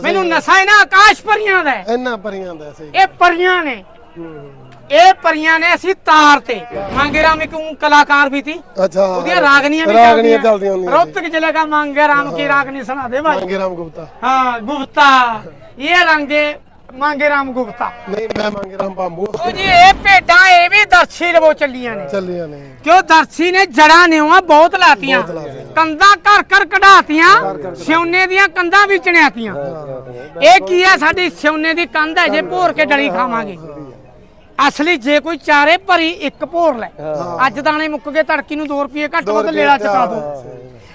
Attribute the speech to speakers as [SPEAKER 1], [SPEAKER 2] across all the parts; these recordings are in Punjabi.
[SPEAKER 1] ਮੈਨੂੰ ਨਸ਼ਾ ਹੈ ਨਾ ਆਕਾਸ਼ ਪਰੀਆਂ ਦਾ ਹੈ।
[SPEAKER 2] ਇੰਨਾ ਪਰੀਆਂ ਦਾ ਸਹੀ
[SPEAKER 1] ਇਹ ਪਰੀਆਂ ਨੇ
[SPEAKER 2] ਹੂੰ।
[SPEAKER 1] ਇਹ ਪਰੀਆਂ ਨੇ ਅਸੀਂ ਤਾਰ ਤੇ ਮੰਗੇ ਰਾਮ ਇੱਕ ਊਂ ਕਲਾਕਾਰ ਵੀ ਸੀ
[SPEAKER 2] ਅੱਛਾ
[SPEAKER 1] ਉਹਦੀਆਂ ਰਾਗਨੀਆਂ ਵੀ
[SPEAKER 2] ਰਾਗਨੀਆਂ ਚੱਲਦੀਆਂ ਹੁੰਦੀਆਂ ਸੀ।
[SPEAKER 1] ਰੋਤਕ ਜ਼ਿਲ੍ਹੇ ਦਾ ਮੰਗੇ ਰਾਮ ਕੀ ਰਾਗਨੀ ਸੁਣਾ ਦੇ ਭਾਈ
[SPEAKER 2] ਮੰਗੇ ਰਾਮ ਗੁਪਤਾ
[SPEAKER 1] हाँ गुप्ता ये रंगे ਮੰਗੇ ਰਾਮ ਗੁਪਤਾ।
[SPEAKER 2] ਨਹੀਂ ਮੈਂ ਮੰਗ ਰਾਮ ਬਾਂਬੂ।
[SPEAKER 1] ਉਹ ਜੀ ਇਹ ਭੇਡਾਂ ਇਹ ਵੀ ਦਰਸ਼ੀ ਲਵੋ ਚੱਲੀਆਂ ਨੇ।
[SPEAKER 2] ਚੱਲੀਆਂ ਨੇ।
[SPEAKER 1] ਕਿਉਂ ਦਰਸ਼ੀ ਨੇ ਜੜਾਂ ਨੇ ਉਹ ਬਹੁਤ ਲਾਤੀਆਂ।
[SPEAKER 2] ਬਹੁਤ ਲਾਤੀਆਂ।
[SPEAKER 1] ਕੰਧਾਂ ਘਰ ਘਰ ਕਢਾਤੀਆਂ ਸਿਉਨੇ ਦੀਆਂ ਕੰਧਾਂ ਵੀ ਚਣਿਆਤੀਆਂ। ਇਹ ਕੀ ਹੈ? ਸਾਡੀ ਸਿਉਨੇ ਦੀ ਕੰਧ ਹੈ ਜੇ ਭੋਰ ਕੇ ਡਲੀ ਖਾਵਾਂਗੇ। ਅਸਲੀ ਜੇ ਕੋਈ ਚਾਰੇ ਭਰੀ ਇੱਕ ਭੋਰ ਲੈ ਅੱਜ ਦਾਣੇ ਮੁੱਕ ਗਏ ਤੜਕੀ ਨੂੰ 2 ਰੁਪਏ ਘੱਟ ਵੱਧ ਲੇਲਾ ਚਕਾ ਦੋ।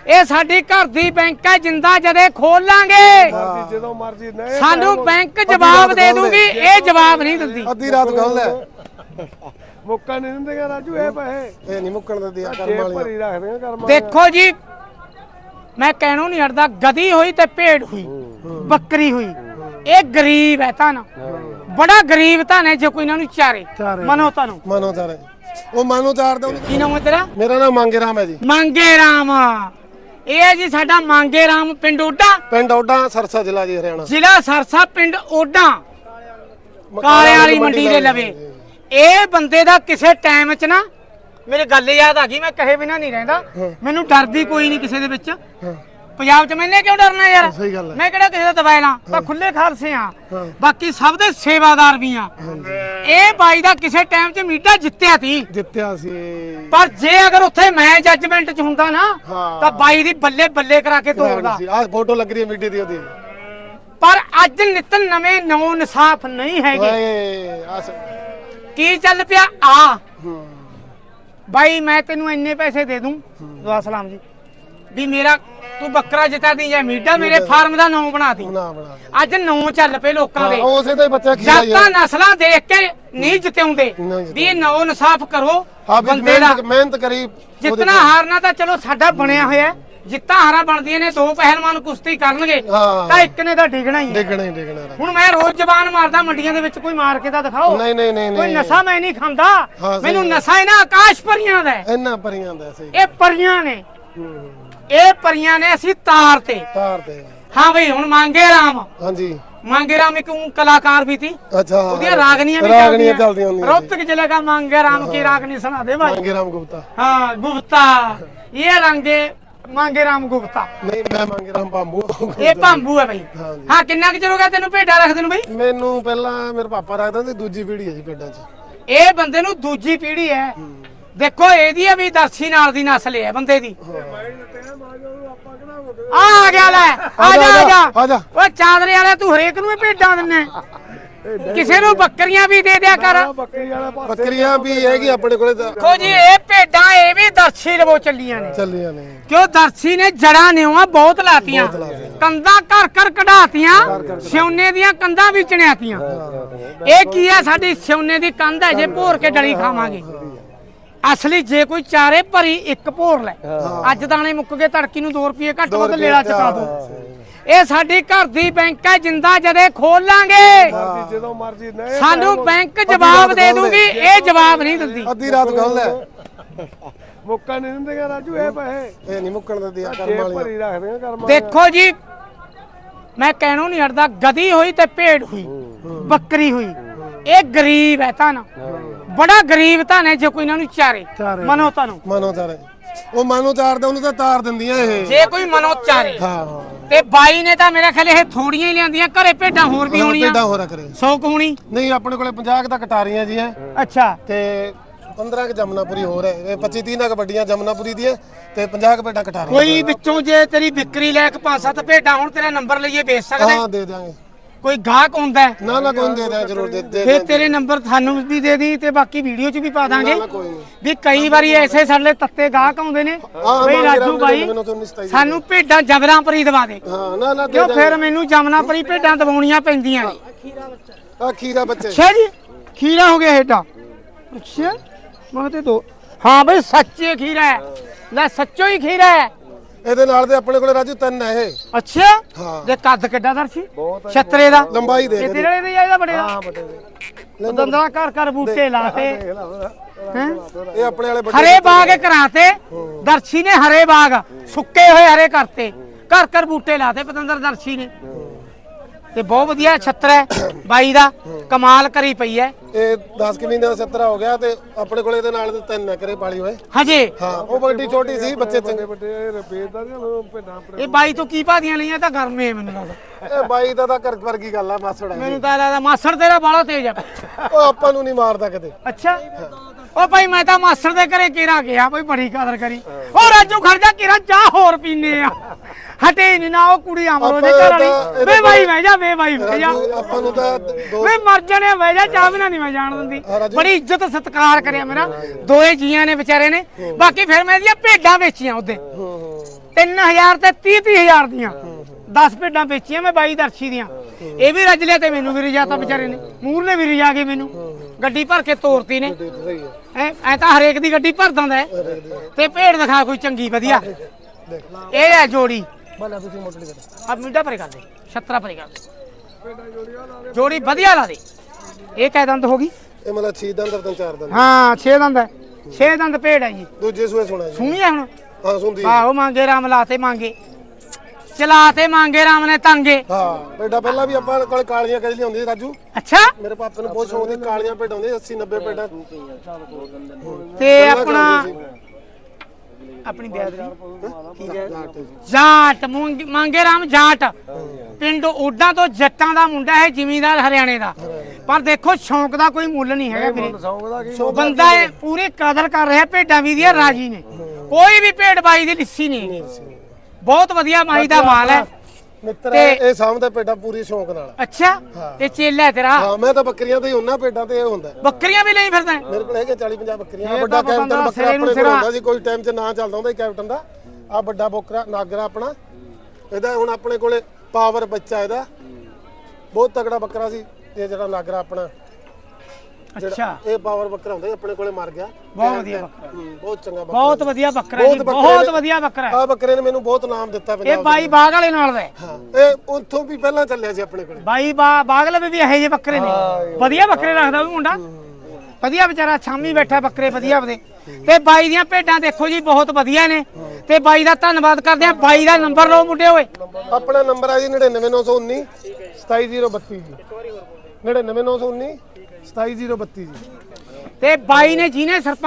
[SPEAKER 1] ਇਹ ਸਾਡੀ ਘਰ ਦੀ ਬੈਂਕ ਹੈ ਜਿੰਦਾ ਜਦੇ ਖੋਲ ਲਾਂਗੇ
[SPEAKER 2] ਜਦੋਂ ਮਰਜ਼ੀ ਨਹੀਂ
[SPEAKER 1] ਸਾਨੂੰ ਬੈਂਕ ਜਵਾਬ ਦੇ ਦੂਗੀ ਇਹ ਜਵਾਬ ਨਹੀਂ ਦਿੰਦੀ।
[SPEAKER 2] ਅੱਧੀ ਰਾਤ ਖੋਲ ਲੈ
[SPEAKER 3] ਮੁੱਕਾ ਨਹੀਂ ਦਿੰਦੇ ਰਾਜੂ ਇਹ ਪੈਸੇ।
[SPEAKER 2] ਇਹ ਨਹੀਂ ਮੁੱਕਣ ਦਿੰਦੀ ਆ ਕਰਮ ਵਾਲੀਆਂ।
[SPEAKER 3] ਭਰੀ ਰੱਖਦੇ ਆ ਕਰਮ
[SPEAKER 1] ਦੇਖੋ ਜੀ ਮੈਂ ਕਹਿਣੋਂ ਨਹੀਂ ਹਟਦਾ ਗਦੀ ਹੋਈ ਤੇ ਭੇਡ ਹੋਈ ਬੱਕਰੀ ਹੋਈ। ਇਹ ਗਰੀਬ ਹੈ ਤਾਂ ਨਾ। ਬੜਾ ਗਰੀਬ ਤਾਂ ਨੇ ਜੇ ਕੋਈ ਇਹਨਾਂ ਨੂੰ ਚਾਰੇ।
[SPEAKER 2] ਚਾਰੇ।
[SPEAKER 1] ਮਨੋ ਤੁਹਾਨੂੰ
[SPEAKER 2] ਮਾਨੋ ਚਾਰੇ ਉਹ ਮਾਨੋ ਚਾਰ ਦਾ ਉਹਨੂੰ-
[SPEAKER 1] ਕੀ ਨਾਮ ਹੈ ਤੇਰਾ?
[SPEAKER 2] ਮੇਰਾ ਨਾਮ ਮੰਗੇ ਰਾਮ ਹੈ ਜੀ।
[SPEAKER 1] ਮੰਗੇ ਰਾਮ ਇਹ ਹੈ ਜੀ ਸਾਡਾ ਮੰਗੇ ਰਾਮ ਪਿੰਡ ਓਡਾ
[SPEAKER 2] ਪਿੰਡ ਔਡਾ ਸਰਸਾ ਜ਼ਿਲ੍ਹਾ ਜੀ ਹਰਿਆਣਾ।
[SPEAKER 1] ਜ਼ਿਲ੍ਹਾ ਸਰਸਾ ਪਿੰਡ ਓਡਾ ਕਾਲੇ ਵਾਲੀ ਮੰਡੀ ਦੇ ਲਵੇ। ਇਹ ਬੰਦੇ ਦਾ ਕਿਸੇ ਟਾਈਮ 'ਚ ਨਾ ਮੇਰੇ ਗੱਲ ਯਾਦ ਆ ਗਈ ਮੈਂ ਕਹੇ ਬਿਨਾ ਨਹੀਂ ਰਹਿੰਦਾ। ਮੈਨੂੰ ਡਰ ਵੀ ਕੋਈ ਨਹੀਂ ਕਿਸੇ ਦੇ ਵਿੱਚ। ਪੰਜਾਬ 'ਚ ਮੈਨੇ ਕਿਉਂ ਡਰਨਾ ਯਾਰ?
[SPEAKER 2] ਸਹੀ ਗੱਲ ਹੈ।
[SPEAKER 1] ਮੈਂ ਕਿਹੜਾ ਕਿਸੇ ਦਾ ਦਬਾਇ ਲਾਂ? ਤਾਂ ਖੁੱਲੇ ਖਾਲਸੇ ਆ। ਬਾਕੀ ਸਭ ਦੇ ਸੇਵਾਦਾਰ ਵੀ ਆ। ਇਹ ਬਾਈ ਦਾ ਕਿਸੇ ਟਾਈਮ 'ਚ ਮੀਟਾ ਜਿੱਤਿਆ ਸੀ।
[SPEAKER 2] ਜਿੱਤਿਆ ਸੀ।
[SPEAKER 1] ਪਰ ਜੇ ਅਗਰ ਉੱਥੇ ਮੈਂ ਜੱਜਮੈਂਟ 'ਚ ਹੁੰਦਾ ਨਾ। ਤਾਂ ਬਾਈ ਦੀ ਬੱਲੇ ਬੱਲੇ ਕਰਾ ਕੇ ਤੋੜਦਾ
[SPEAKER 2] ਆਹ ਫੋਟੋ ਲੱਗ ਰਹੀ ਹੈ ਮੀਡੀਆ ਦੀ ਉਹਦੀ।
[SPEAKER 1] ਪਰ ਅੱਜ ਨਿਤ ਨਵੇਂ ਨੌ ਇਨਸਾਫ ਨਹੀਂ ਹੈਗੇ। ਕੀ ਚੱਲ ਪਿਆ? ਆ। ਬਾਈ ਮੈਂ ਤੈਨੂੰ ਇੰਨੇ ਪੈਸੇ ਦੇ ਦੂੰ। ਦੁਆ ਸਲਾਮ ਜੀ। ਵੀ ਮੇਰਾ ਤੂੰ ਬੱਕਰਾ ਜਿੱਤਾ ਦੀ ਜਾਂ ਮੀਡਾ ਮੇਰੇ ਫਾਰਮ ਦਾ ਨਾਂ ਬਣਾ ਦੀ।
[SPEAKER 2] ਬਣਾ ਬਣਾ
[SPEAKER 1] ਅੱਜ ਨਾਂ ਚੱਲ ਪਏ ਲੋਕਾਂ ਦੇ।
[SPEAKER 2] ਉਸੇ ਦਾ ਹੀ ਬੱਚਾ ਹੀ
[SPEAKER 1] ਜਾਤਾਂ ਨਸਲਾਂ ਦੇਖ ਕੇ ਨਹੀਂ ਜਿੱਤਿਆਉਂਦੇ। ਵੀ ਨੌ ਇਨਸਾਫ ਕਰੋ ਬੰਦੇ ਦਾ।
[SPEAKER 2] ਮਿਹਨਤ ਕਰੀ
[SPEAKER 1] ਜਿੱਤਣਾ ਹਾਰਨਾ ਤਾਂ ਚਲੋ ਸਾਡਾ ਬਣਿਆ ਹੋਇਆ। ਜਿੱਤਾਂ ਹਾਰਾਂ ਬਣਦੀਆਂ ਨੇ ਦੋ ਪਹਿਲਵਾਨ ਕੁਸ਼ਤੀ ਕਰਨਗੇ। ਤਾਂ ਇੱਕ ਨੇ ਤਾਂ ਡਿਗਣਾ ਹੀ
[SPEAKER 2] ਡਿੱਗਣਾ ਹੀ ਡਿੱਗਣਾ।
[SPEAKER 1] ਹੁਣ ਮੈਂ ਰੋਜ਼ ਜ਼ਬਾਨ ਮਾਰਦਾ ਮੰਡੀਆਂ ਦੇ ਵਿੱਚ ਕੋਈ ਮਾਰ ਕੇ ਤਾਂ ਦਿਖਾਓ।
[SPEAKER 2] ਨਹੀਂ ਨਹੀਂ ਨਹੀਂ
[SPEAKER 1] ਕੋਈ ਨਸ਼ਾ ਮੈਂ ਨਹੀਂ ਖਾਂਦਾ। ਮੈਨੂੰ। ਨਸ਼ਾ ਹੈ। ਨਾ ਆਕਾਸ਼ ਪਰੀਆਂ ਦਾ।
[SPEAKER 2] ਇੰਨਾ ਪਰੀਆਂ ਦਾ ਸਹੀ
[SPEAKER 1] ਇਹ ਪਰੀਆਂ ਨੇ। ਇਹ ਪਰੀਆਂ ਨੇ ਅਸੀਂ ਤਾਰ ਤੇ।
[SPEAKER 2] ਤਾਰ ਦੇ
[SPEAKER 1] ਹਾਂ ਬਈ ਹੁਣ ਮੰਗੇ ਰਾਮ।
[SPEAKER 2] ਹਾਂਜੀ।
[SPEAKER 1] ਮੰਗੇ ਰਾਮ ਇੱਕ ਊਂ ਕਲਾਕਾਰ ਵੀ ਸੀ।
[SPEAKER 2] ਅੱਛਾ।
[SPEAKER 1] ਉਹਦੀਆਂ ਰਾਗਨੀਆਂ ਵੀ
[SPEAKER 2] ਰਾਗਨੀਆਂ ਚੱਲਦੀਆਂ। ਹੁੰਦੀਆਂ
[SPEAKER 1] ਰੋਹਤਕ ਜ਼ਿਲ੍ਹੇ ਦਾ ਮੰਗੇ ਰਾਮ ਕੀ ਰਾਗਨੀ ਸੁਣਾ ਦੇ ਭਾਈ
[SPEAKER 2] ਮੰਗੇ ਰਾਮ ਗੁਪਤਾ।
[SPEAKER 1] ਹਾਂ ਗੁਪਤਾ। ਇਹ ਰੰਗੇ ਮੰਗੇ ਰਾਮ ਗੁਪਤਾ।
[SPEAKER 2] ਨਹੀਂ ਮੈਂ ਮੰਗੇ ਰਾਮ ਭਾਂਬੂ
[SPEAKER 1] ਇਹ ਭਾਂਬੂ ਹੈ ਬਈ। ਹਾਂ ਕਿੰਨਾ ਕਿ ਚਿਰ ਤੈਨੂੰ ਭੇਡਾਂ ਰੱਖਦੇ ਨੂੰ ਬਈ?
[SPEAKER 2] ਮੈਨੂੰ ਪਹਿਲਾਂ ਮੇਰੇ ਪਾਪਾ ਰੱਖਦੇ ਸੀ ਦੂਜੀ ਪੀੜੀ ਹੈ ਜੀ ਭੇਡਾਂ 'ਚ।
[SPEAKER 1] ਇਹ ਬੰਦੇ ਨੂੰ ਦੂਜੀ ਪੀੜੀ ਹੈ। ਦੇਖੋ ਇਹਦੀ ਵੀ ਦਾਸੀ ਨਾਲ ਦੀ ਨਸਲ ਹੈ ਬੰਦੇ ਦੀ। ਆ ਆ ਗਿਆ ਲੈ। ਆ ਜਾ ਆ ਜਾ
[SPEAKER 2] ਆ ਜਾ।
[SPEAKER 1] ਓਏ ਚਾਦਰੇ ਵਾਲਾ ਤੂੰ ਹਰੇਕ ਨੂੰ ਹੀ ਭੇਡਾਂ ਦਿੰਨੇ ਕਿਸੇ ਨੂੰ ਬੱਕਰੀਆਂ ਵੀ ਦੇ ਦਿਆ ਕਰ।
[SPEAKER 2] ਬੱਕਰੀਆਂ ਵੀ ਹੈਗੀ ਆਪਣੇ ਕੋਲੇ ਤਾਂ।
[SPEAKER 1] ਦੇਖੋ ਜੀ ਇਹ ਭੇਡਾਂ ਇਹ ਵੀ ਦਰਸ਼ੀ ਲਵੋ ਚੱਲੀਆਂ ਨੇ।
[SPEAKER 2] ਚੱਲੀਆਂ ਨੇ।
[SPEAKER 1] ਕਿਉਂ ਦਰਸ਼ੀ ਨੇ? ਜੜਾਂ ਨਿਉਆਂ ਬਹੁਤ ਲਾਤੀਆਂ। ਕੰਧਾਂ ਘਰ ਘਰ ਕਢਾਤੀਆਂ। ਸਿਉਨੇ ਦੀਆਂ ਕੰਧਾਂ ਵੀ ਚਣਿਆਤੀਆਂ। ਇਹ ਕੀ ਆ ਸਾਡੀ ਸਿਉਨੇ ਦੀ ਕੰਧ ਹੈ। ਜੇ ਭੋਰ ਕੇ ਡਲੀ ਖਾਵਾਂਗੇ। ਅਸਲੀ ਜੇ ਕੋਈ ਚਾਰੇ ਭਰੀ ਇੱਕ ਭੋਰ ਲੈ ਅੱਜ ਦਾਣੇ ਮੁੱਕ ਗਏ ਤੜਕੀ ਨੂੰ 2 ਰੁਪਏ ਘੱਟ ਵੱਧ ਲੇਲਾ ਚਕਾ ਦੋ। ਇਹ ਸਾਡੀ ਘਰ ਦੀ ਬੈਂਕ ਹੈ ਜਿੰਦਾ ਜਦੇ ਖੋਲ ਲਾਂਗੇ
[SPEAKER 3] ਮਰਜ਼ੀ ਜਦੋਂ ਮਰਜ਼ੀ ਨਹੀਂ
[SPEAKER 1] ਸਾਨੂੰ ਬੈਂਕ ਜਵਾਬ ਦੇ ਦੂਗੀ ਇਹ ਜਵਾਬ ਨਹੀਂ ਦਿੰਦੀ।
[SPEAKER 2] ਅੱਧੀ ਰਾਤ ਖੋਲ ਲੈ।
[SPEAKER 3] ਮੁੱਕਾ ਨਹੀਂ ਦਿੰਦੇ ਰਾਜੂ ਇਹ ਪੈਸੇ
[SPEAKER 2] ਇਹ ਨਹੀਂ ਮੁੱਕਣ ਦਿੰਦੀ ਆ ਕਰਮ
[SPEAKER 3] ਜੇਬ
[SPEAKER 2] ਵਾਲੀਆਂ।
[SPEAKER 3] ਭਰੀ ਰੱਖਦੇ ਆ ਕਰਮ
[SPEAKER 1] ਦੇਖੋ ਜੀ ਮੈਂ ਕਹਿਣੋਂ ਨਹੀਂ ਹਟਦਾ ਗਦੀ ਹੋਈ ਤੇ ਭੇਡ ਹੋਈ ਬੱਕਰੀ ਹੋਈ ਇਹ ਗਰੀਬ ਹੈ ਤਾਂ ਨਾ। ਬੜਾ ਗਰੀਬ ਤਾਂ ਨੇ ਜੇ ਕੋਈ ਇਹਨਾਂ ਨੂੰ ਚਾਰੇ।
[SPEAKER 2] ਚਾਰੇ।
[SPEAKER 1] ਮਨੋ ਤੁਹਾਨੂੰ
[SPEAKER 2] ਮਾਨੋ ਚਾਰੇ। ਉਹ ਮਾਨੋ ਚਾਰ ਦਾ ਉਹਨੂੰ ਤਾਂ ਤਾਰ ਦਿੰਦੀਆਂ ਇਹ।
[SPEAKER 1] ਜੇ ਕੋਈ ਮਨੋ ਚਾਰੇ।
[SPEAKER 2] ਹਾਂ। ਹਾਂ
[SPEAKER 1] ਤੇ ਬਾਈ ਨੇ ਤਾਂ ਮੇਰੇ ਖਿਆਲ ਇਹ ਥੋੜੀਆਂ ਹੀ ਲਿਆਂਦੀਆਂ ਘਰੇ ਭੇਡਾਂ ਹੋਰ ਵੀ ਹੋਣੀਆਂ।
[SPEAKER 2] ਪਿੰਡਾਂ ਹੋਰਾ ਕਰੇ
[SPEAKER 1] ਸੌ ਕੁ ਹੋਣੀ।
[SPEAKER 2] ਨਹੀਂ ਆਪਣੇ ਕੋਲੇ 50 ਕੁ ਤਾਂ ਕਟਾਰੀਆਂ ਜੀ ਹੈ
[SPEAKER 1] ਅੱਛਾ।
[SPEAKER 2] ਤੇ 15 ਕ ਜਮਨਾਪੁਰੀ ਹੋਰ ਹੈ ਇਹ 25 30 ਕ ਵੱਡੀਆਂ ਜਮਨਾਪੁਰੀ ਦੀਆਂ ਤੇ 50 ਕ ਬੇਟਾ ਕਟਾਰੀਆਂ।
[SPEAKER 1] ਕੋਈ ਵਿੱਚੋਂ ਜੇ ਤੇਰੀ ਵਿਕਰੀ ਲੈ ਕੇ ਪੰਜ ਸੱਤ ਭੇਡਾਂ ਹੁਣ ਤੇਰਾ ਨੰਬਰ ਲਈਏ ਵੇਚ ਸਕਦੇ।
[SPEAKER 2] ਹਾਂ ਦੇ ਦਿਆਂਗੇ।
[SPEAKER 1] ਕੋਈ ਗਾਹਕ ਹੁੰਦਾ ਹੈ,
[SPEAKER 2] ਨਾ ਨਾ ਕੋਈ ਦੇ ਦਿਆਂ ਜਰੂਰ ਦੇ ਦੇ
[SPEAKER 1] ਫਿਰ ਤੇਰੇ ਨੰਬਰ ਤੁਹਾਨੂੰ ਵੀ ਦੇ ਦੀ ਤੇ ਬਾਕੀ ਵੀਡੀਓ 'ਚ ਵੀ ਪਾ ਦਾਂਗੇ।
[SPEAKER 2] ਨਾ, ਕੋਈ ਨਹੀਂ
[SPEAKER 1] ਵੀ ਕਈ ਵਾਰੀ ਐਸੇ ਸਾਡੇ ਤੱਤੇ ਗਾਹਕ ਆਉਂਦੇ ਨੇ
[SPEAKER 2] ਹਾਂ,
[SPEAKER 1] ਬਈ ਰਾਜੂ ਬਾਈ
[SPEAKER 2] ਮੈਨੂੰ ਤੋਂ ਨਿਸਤਾਈ ਦੇ।
[SPEAKER 1] ਸਾਨੂੰ ਭੇਡਾਂ ਜਬਰਾਂ ਪਰੀ ਦਵਾ ਦੇ।
[SPEAKER 2] ਹਾਂ ਨਾ ਨਾ ਦੇ
[SPEAKER 1] ਕਿਉਂ ਫਿਰ ਮੈਨੂੰ ਜਮਨਾ ਪਰੀ ਭੇਡਾਂ ਦਵਾਉਣੀਆਂ ਪੈਂਦੀਆਂ ਨੇ।
[SPEAKER 2] ਆ ਖੀਰਾ ਬੱਚੇ।
[SPEAKER 1] ਅੱਛਾ ਜੀ ਖੀਰਾ ਹੋ ਗਿਆ ਹੇਡਾ ਅੱਛਾ ਮੈਂ ਤੇ ਦੋ। ਹਾਂ ਬਈ ਸੱਚੇ ਖੀਰਾ ਹੈ। ਲੈ ਸੱਚੋ ਹੀ ਖੀਰਾ ਹੈ।
[SPEAKER 2] ਇਹਦੇ ਨਾਲ ਦੇ ਆਪਣੇ ਕੋਲੇ ਰਾਜੂ ਤਿੰਨ ਹੈ ਇਹ।
[SPEAKER 1] ਅੱਛਾ?
[SPEAKER 2] ਹਾਂ।
[SPEAKER 1] ਦੇ ਕੱਦ ਕਿੱਡਾ ਦਰਸ਼ੀ? ਛਤਰੇ ਦਾ?
[SPEAKER 2] ਲੰਬਾਈ ਦੇ
[SPEAKER 1] ਇਹ ਤੇਰੇ ਦੇ? ਜਾਇਦਾ ਬੜੇ ਦਾ। ਦੰਦਰਾ ਘਰ ਘਰ ਬੂਟੇ ਲਾਤੇ ਹੈਂ?
[SPEAKER 2] ਇਹ ਆਪਣੇ ਵਾਲੇ ਵੱਡੇ
[SPEAKER 1] ਹਰੇ ਬਾਗ ਕਰਾਤੇ ਦਰਸ਼ੀ ਨੇ ਹਰੇ ਬਾਗ। ਸੁੱਕੇ ਹੋਏ ਹਰੇ ਕਰਤੇ। ਘਰ ਘਰ ਬੂਟੇ ਲਾਤੇ ਪਤੰਦਰ ਦਰਸ਼ੀ ਨੇ। ਤੇ ਬਹੁਤ ਵਧੀਆ ਛੱਤਰ ਹੈ। ਬਾਈ ਦਾ ਕਮਾਲ ਕਰੀ ਪਈ ਹੈ।
[SPEAKER 2] ਇਹ 10 ਕਿ ਮਹੀਨੇ ਦਾ 17 ਹੋ ਗਿਆ ਤੇ ਆਪਣੇ ਕੋਲੇ ਇਹਦੇ ਨਾਲ ਦੇ ਤਿੰਨ ਕਰੇ ਪਾਲੀ ਹੋਏ।
[SPEAKER 1] ਹਜੇ।
[SPEAKER 2] ਹਾਂ ਉਹ ਵੱਡੀ ਛੋਟੀ ਸੀ ਬੱਚੇ ਚੰਗੇ।
[SPEAKER 3] ਵੱਡੇ ਇਹ ਰੁਪਏ ਦਾ ਨਹੀਂ ਭੇਡਾਂ ਆਪਣੇ
[SPEAKER 1] ਇਹ ਬਾਈ ਤੋਂ ਕੀ ਭਾਦੀਆਂ ਲਈਆਂ ਤਾਂ ਗਰਮੇ ਹੈ ਮੈਨੂੰ ਲੱਗਦਾ।
[SPEAKER 2] ਇਹ ਬਾਈ ਦਾ ਤਾਂ ਘਰ ਵਰਗੀ ਗੱਲ ਆ ਮਾਸੜ
[SPEAKER 1] ਮੈਨੂੰ ਤਾਂ ਲੱਗਦਾ ਮਾਸੜ ਤੇਰਾ ਬਾਲਾ ਤੇਜ਼ ਆ।
[SPEAKER 2] ਉਹ ਆਪਾਂ ਨੂੰ ਨਹੀਂ ਮਾਰਦਾ ਕਿਤੇ
[SPEAKER 1] ਅੱਛਾ। ਉਹ ਭਾਈ ਮੈਂ ਤਾਂ ਮਾਸਟਰ ਦੇ ਘਰੇ ਕਿਰਾ ਗਿਆ ਬਈ ਬੜੀ ਕਦਰ ਕਰੀ। ਉਹ ਰਾਜੂ ਖਰਜਾ ਕਿਰਾ ਚਾਹ ਹੋਰ ਪੀਨੇ ਆ। ਹਟੇ ਨਹੀਂ ਨਾ ਉਹ ਕੁੜੀ ਅਮਰੋ ਦੇ ਘਰ
[SPEAKER 2] ਤਾਂ
[SPEAKER 1] ਵਾਲੀ ਵੇ ਭਾਈ ਬਹਿ ਜਾ ਵੇ ਭਾਈ ਬਹਿ ਜਾ।
[SPEAKER 2] ਰਾਜੂ, ਆਪਾਂ ਨੂੰ ਤਾਂ ਦੋ
[SPEAKER 1] ਵੇ ਮਰ ਜਾਣੇ ਬਹਿ ਜਾ ਚਾਹ ਬਿਨਾ ਨਹੀਂ ਮੈਂ ਜਾਣ ਦਿੰਦੀ।
[SPEAKER 2] ਰਾਜੂ।
[SPEAKER 1] ਬੜੀ ਇੱਜ਼ਤ ਸਤਿਕਾਰ ਕਰਿਆ ਮੇਰਾ। ਦੋਏ ਜੀਆਂ ਨੇ ਵਿਚਾਰੇ ਨੇ। ਬਾਕੀ ਫਿਰ ਮੈਂ ਇਹਦੀਆਂ ਭੇਡਾਂ ਵੇਚੀਆਂ ਉਹਦੇ। 3000 ਤੇ 30 30000 ਦੀਆਂ। 10 ਭੇਡਾਂ ਵੇਚੀਆਂ ਮੈਂ ਬਾਈ ਦਰਸ਼ੀ ਦੀਆਂ। ਇਹ ਵੀ ਰੱਜ ਲਿਆ ਤੇ ਮੈਨੂੰ ਵੀ ਰਜਾਤਾ ਵਿਚਾਰੇ ਨੇ। ਮੂਰ ਨੇ ਵੀ ਰਜਾ ਕੇ ਮੈਨੂੰ। ਗੱਡੀ ਭਰ ਕੇ ਤੋਰਤੀ ਨੇ।
[SPEAKER 2] ਸਹੀ ਹੈ?
[SPEAKER 1] ਐ ਐ ਤਾਂ ਹਰੇਕ ਦੀ ਗੱਡੀ ਭਰ ਦਿੰਦਾ ਹੈ। ਤੇ ਭੇਡ ਦਿਖਾ ਕੋਈ ਚੰਗੀ ਵਧੀਆ।
[SPEAKER 2] ਦੇਖ
[SPEAKER 1] ਇਹ ਹੈ ਜੋੜੀ।
[SPEAKER 2] ਬੋਲਾ ਤੁਸੀਂ ਮੋਟੜੀ ਕਰ
[SPEAKER 1] ਆ ਮਿੰਡਾ ਪਰੇ ਕਰ ਦੇ ਛਤਰਾ ਪਰੇ ਕਰ ਦੇ ਜੋੜੀ ਵਧੀਆ ਲਾ ਦੇ। ਇਹ ਦੰਦ ਹੋ ਗਈ?
[SPEAKER 2] ਇਹ ਮਤਲਬ 6 ਦੰਦ ਤਾਂ 4 ਦੰਦ।
[SPEAKER 1] ਹਾਂ 6 ਦੰਦ ਹੈ 6 ਦੰਦ ਭੇਡ ਹੈ ਜੀ।
[SPEAKER 2] ਦੂਜੇ ਸੂਏ ਸੁਣਾ ਜੀ।
[SPEAKER 1] ਸੁਣੀ ਹੈ ਹੁਣ?
[SPEAKER 2] ਹਾਂ ਸੁਣਦੀ
[SPEAKER 1] ਆਹੋ ਮੰਗੇ ਰਾਮ ਲਾਤੇ ਮੰਗੇ। ਚਲਾਤੇ ਮੰਗੇ ਰਾਮ ਨੇ ਤਾਂਗੇ।
[SPEAKER 2] ਹਾਂ ਪੇਡਾ ਪਹਿਲਾਂ ਵੀ ਆਪਾਂ ਕੋਲ ਕਾਲੀਆਂ ਕਦੇ ਲਿਆਉਂਦੇ ਸੀ ਰਾਜੂ।
[SPEAKER 1] ਅੱਛਾ।
[SPEAKER 2] ਮੇਰੇ ਪਾਪੇ ਨੂੰ ਬਹੁਤ ਸ਼ੌਂਕ ਸੀ ਕਾਲੀਆਂ ਪੇਡ ਆਉਂਦੇ 80 90 ਪੇਡਾਂ।
[SPEAKER 1] ਤੇ ਆਪਣਾ ਆਪਣੀ ਬਿਆਦਰੀ। ਜਾਟ ਮੂੰਗ- ਰਾਮ ਜਾਟ। ਪਿੰਡ ਓਡਾਂ ਤੋਂ ਜੱਟਾਂ ਦਾ ਮੁੰਡਾ ਹੈ ਜ਼ਿਮੀਂਦਾਰ ਹਰਿਆਣੇ ਦਾ। ਪਰ ਦੇਖੋ ਸ਼ੌਂਕ ਦਾ ਕੋਈ ਮੁੱਲ ਨਹੀਂ ਹੈਗਾ ਵੀਰੇ। ਬੰਦਾ ਇਹ ਪੂਰੀ ਕਦਰ ਕਰ ਰਿਹਾ ਭੇਡਾਂ ਵੀ ਦੀ ਰਾਜੀ ਨੇ। ਕੋਈ ਵੀ ਭੇਡ ਬਾਈ ਦੀ ਲਿੱਸੀ ਨਹੀਂ। ਬਹੁਤ ਵਧੀਆ ਮਾਈ ਦਾ ਮਾਲ ਹੈ।
[SPEAKER 2] ਮਿੱਤਰ
[SPEAKER 1] ਤੇ-
[SPEAKER 2] ਇਹ ਸਾਹਮਣੇ ਪੇਡਾ ਪੂਰੀ ਸ਼ੌਂਕ ਨਾਲ।
[SPEAKER 1] ਅੱਛਾ ਇਹ ਚੇਲਾ ਹੈ ਤੇਰਾ?
[SPEAKER 2] ਹਾਂ ਮੈਂ ਤਾਂ ਬੱਕਰੀਆਂ ਤੇ ਉਹਨਾਂ ਪੇਡਾਂ ਤੇ ਇਹ ਹੁੰਦਾ।
[SPEAKER 1] ਬੱਕਰੀਆਂ ਵੀ ਲਈ ਫਿਰਦਾ ਹੈ?
[SPEAKER 2] ਮੇਰੇ ਕੋਲ ਹੈਗੇ 40 50 ਬੱਕਰੀਆਂ।
[SPEAKER 1] ਇਹ
[SPEAKER 2] ਵੱਡਾ
[SPEAKER 1] ਤਾਂ ਬੰਦਾ
[SPEAKER 2] ਕੈਪਟਨ ਬੱਕਰਾ
[SPEAKER 1] ਸਿਰੇ ਨੂੰ
[SPEAKER 2] ਆਪਣੇ ਕੋਲ
[SPEAKER 1] ਸਿਰਾ।
[SPEAKER 2] ਹੁੰਦਾ ਸੀ ਕੋਈ ਟਾਈਮ 'ਚ ਨਾਂ ਚੱਲਦਾ ਹੁੰਦਾ ਸੀ ਕੈਪਟਨ ਦਾ। ਆ ਵੱਡਾ ਬੱਕਰਾ ਨਾਗਰਾ ਆਪਣਾ। ਇਹਦਾ ਹੁਣ ਆਪਣੇ ਕੋਲੇ ਪਾਵਰ ਬੱਚਾ ਇਹਦਾ। ਬਹੁਤ ਤਗੜਾ ਬੱਕਰਾ ਸੀ ਇਹ ਜਿਹੜਾ ਨਾਗਰਾ ਆਪਣਾ।
[SPEAKER 1] ਅੱਛਾ।
[SPEAKER 2] ਇਹ ਪਾਵਰ ਬੱਕਰਾ ਹੁੰਦਾ ਸੀ ਆਪਣੇ ਕੋਲੇ ਮਰ ਗਿਆ।
[SPEAKER 1] ਬਹੁਤ ਵਧੀਆ ਬੱਕਰਾ।
[SPEAKER 2] ਹੂੰ, ਬਹੁਤ ਚੰਗਾ ਬੱਕਰਾ
[SPEAKER 1] ਬਹੁਤ ਵਧੀਆ ਬੱਕਰਾ ਜੀ ਬਹੁਤ ਵਧੀਆ ਬੱਕਰਾ ਹੈ।
[SPEAKER 2] ਆ ਬੱਕਰੇ ਨੇ ਮੈਨੂੰ ਬਹੁਤ ਨਾਮ ਦਿੱਤਾ
[SPEAKER 1] ਇਹ
[SPEAKER 2] ਪੰਜਾਬ
[SPEAKER 1] ਬਾਈ ਬਾਗ ਵਾਲੇ ਨਾਲ ਦਾ ਹੈ।
[SPEAKER 2] ਹਾਂ ਇਹ ਉੱਥੋਂ ਵੀ ਪਹਿਲਾਂ ਚੱਲਿਆ ਸੀ ਆਪਣੇ ਕੋਲੇ।
[SPEAKER 1] ਬਾਈ ਬਾ ਬਾਗਲੇ ਵੀ ਇਹੋ ਜਿਹੇ ਬੱਕਰੇ ਨੇ। ਵਧੀਆ ਬੱਕਰੇ ਰੱਖਦਾ ਉਹ ਮੁੰਡਾ। ਵਧੀਆ ਵਿਚਾਰਾ ਛਾਮੀ ਬੈਠਾ ਬੱਕਰੇ ਵਧੀਆ ਉਹਦੇ ਤੇ ਬਾਈ ਦੀਆਂ ਭੇਡਾਂ ਦੇਖੋ ਜੀ ਬਹੁਤ ਵਧੀਆ ਨੇ। ਤੇ ਬਾਈ ਦਾ ਧੰਨਵਾਦ ਕਰਦੇ ਆ ਬਾਈ ਦਾ ਨੰਬਰ ਲਓ ਮੁੰਡੇ ਓਏ।
[SPEAKER 2] ਆਪਣਾ ਨੰਬਰ ਆ ਜੀ 99919 27032 ਜੀ। 99919 27032 ਜੀ।
[SPEAKER 1] ਤੇ ਬਾਈ ਨੇ ਜਿਹਨੇ ਸਰਪੰਚ